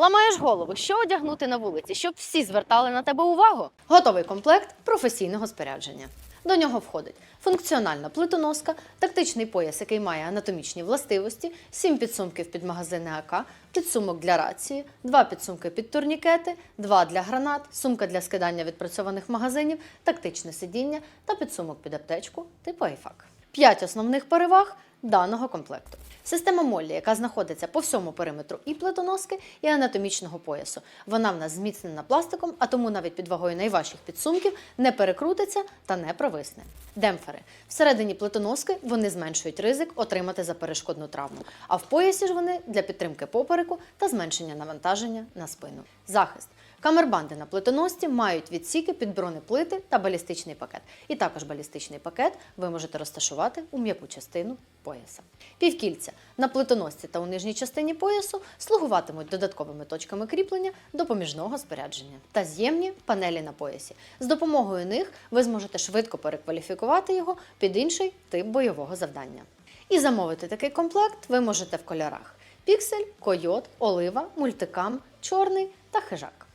Ламаєш голову, що одягнути на вулиці, щоб всі звертали на тебе увагу? Готовий комплект професійного спорядження. До нього входить функціональна плитоноска, тактичний пояс, який має анатомічні властивості, 7 підсумків під магазини АК, підсумок для рації, 2 підсумки під турнікети, 2 для гранат, сумка для скидання відпрацьованих магазинів, тактичне сидіння та підсумок під аптечку типу айфак. П'ять основних переваг даного комплекту. Система Моллі, яка знаходиться по всьому периметру і плитоноски, і анатомічного поясу. Вона в нас зміцнена пластиком, а тому навіть під вагою найважчих підсумків не перекрутиться та не провисне. Демпфери. Всередині плитоноски вони зменшують ризик отримати заперешкодну травму, а в поясі ж вони для підтримки попереку та зменшення навантаження на спину. Захист. Камербанди на плитоносці мають відсіки під бронеплити та балістичний пакет. І також балістичний пакет ви можете розташувати у м'яку частину пояса. Півкільця на плитоносці та у нижній частині поясу слугуватимуть додатковими точками кріплення допоміжного спорядження та з'ємні панелі на поясі. З допомогою них ви зможете швидко перекваліфікувати його під інший тип бойового завдання. І замовити такий комплект ви можете в кольорах: піксель, койот, олива, мультикам, чорний та хижак.